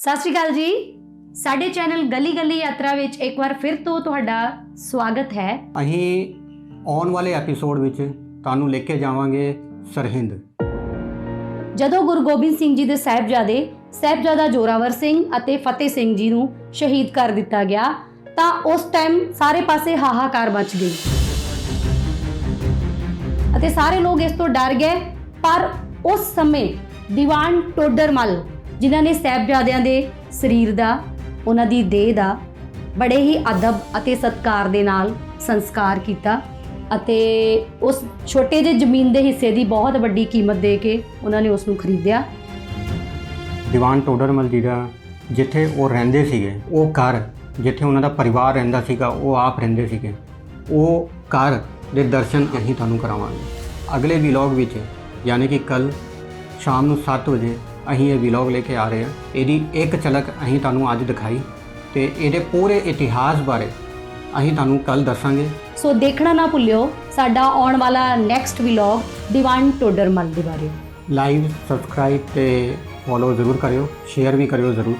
ਸਤਿ ਸ਼੍ਰੀ ਅਕਾਲ ਜੀ। ਸਾਡੇ ਚੈਨਲ ਗਲੀ ਗਲੀ ਯਾਤਰਾ ਵਿੱਚ ਇੱਕ ਵਾਰ ਫਿਰ ਤੋਂ ਤੁਹਾਡਾ ਸਵਾਗਤ ਹੈ। ਅਸੀਂ ਆਉਣ ਵਾਲੇ ਐਪੀਸੋਡ ਵਿੱਚ ਤੁਹਾਨੂੰ ਲੈ ਕੇ ਜਾਵਾਂਗੇ ਸਰਹਿੰਦ। ਜਦੋਂ ਗੁਰੂ ਗੋਬਿੰਦ ਸਿੰਘ ਜੀ ਦੇ ਸਾਹਿਬਜ਼ਾਦੇ ਸਾਹਿਬਜ਼ਾਦਾ ਜੋਰਾਵਰ ਸਿੰਘ ਅਤੇ ਫਤਿਹ ਸਿੰਘ ਜੀ ਨੂੰ ਸ਼ਹੀਦ ਕਰ ਦਿੱਤਾ ਗਿਆ ਤਾਂ ਉਸ ਟਾਈਮ ਸਾਰੇ ਪਾਸੇ ਹਾਹਾਕਾਰ ਮਚ ਗਈ। ਅਤੇ ਸਾਰੇ ਲੋਕ ਇਸ ਤੋਂ ਡਰ ਗਏ ਪਰ ਉਸ ਸਮੇਂ ਦੀਵਾਨ ਟੋਡਰਮਲ ਜਿਨ੍ਹਾਂ ਨੇ ਸਾਹਿਬਜ਼ਾਦਿਆਂ ਦੇ ਸਰੀਰ ਦਾ, ਉਹਨਾਂ ਦੀ ਦੇਹ ਦਾ ਬੜੇ ਹੀ ਅਦਬ ਅਤੇ ਸਤਕਾਰ ਦੇ ਨਾਲ ਸੰਸਕਾਰ ਕੀਤਾ ਅਤੇ ਉਸ ਛੋਟੇ ਜਿਹੇ ਜ਼ਮੀਨ ਦੇ ਹਿੱਸੇ ਦੀ ਬਹੁਤ ਵੱਡੀ ਕੀਮਤ ਦੇ ਕੇ ਉਹਨਾਂ ਨੇ ਉਸ ਨੂੰ ਖਰੀਦਿਆ। ਦੀਵਾਨ ਟੋਡਰਮਲ ਜੀ ਦਾ ਜਿੱਥੇ ਉਹ ਰਹਿੰਦੇ ਸੀਗੇ, ਉਹ ਘਰ ਜਿੱਥੇ ਉਹਨਾਂ ਦਾ ਪਰਿਵਾਰ ਰਹਿੰਦਾ ਸੀਗਾ, ਉਹ ਆਪ ਰਹਿੰਦੇ ਸੀਗੇ, ਉਹ ਘਰ ਦੇ ਦਰਸ਼ਨ ਅਸੀਂ ਤੁਹਾਨੂੰ ਕਰਾਵਾਂਗੇ। ਅਗਲੇ ਵਲੌਗ ਵਿੱਚ, ਯਾਨੀ ਕਿ ਕੱਲ ਸ਼ਾਮ ਨੂੰ 7 ਵਜੇ ਅਸੀਂ ਇਹ ਵਲੌਗ ਲੈ ਕੇ ਆ ਰਹੇ ਹਾਂ। ਇਹਦੀ ਇੱਕ ਝਲਕ ਅਸੀਂ ਤੁਹਾਨੂੰ ਅੱਜ ਦਿਖਾਈ ਤੇ ਇਹਦੇ ਪੂਰੇ ਇਤਿਹਾਸ ਬਾਰੇ ਅਸੀਂ ਤੁਹਾਨੂੰ ਕੱਲ ਦੱਸਾਂਗੇ। ਸੋ ਦੇਖਣਾ ਨਾ ਭੁੱਲਿਓ ਸਾਡਾ ਆਉਣ ਵਾਲਾ ਨੈਕਸਟ ਵਲੌਗ ਦੀਵਾਨ ਟੋਡਰਮਲ ਦੇ ਬਾਰੇ। ਲਾਈਵ ਸਬਸਕ੍ਰਾਈਬ ਤੇ ਫੋਲੋ ਜ਼ਰੂਰ ਕਰਿਓ ਸ਼ੇਅਰ ਵੀ ਕਰਿਓ ਜ਼ਰੂਰ।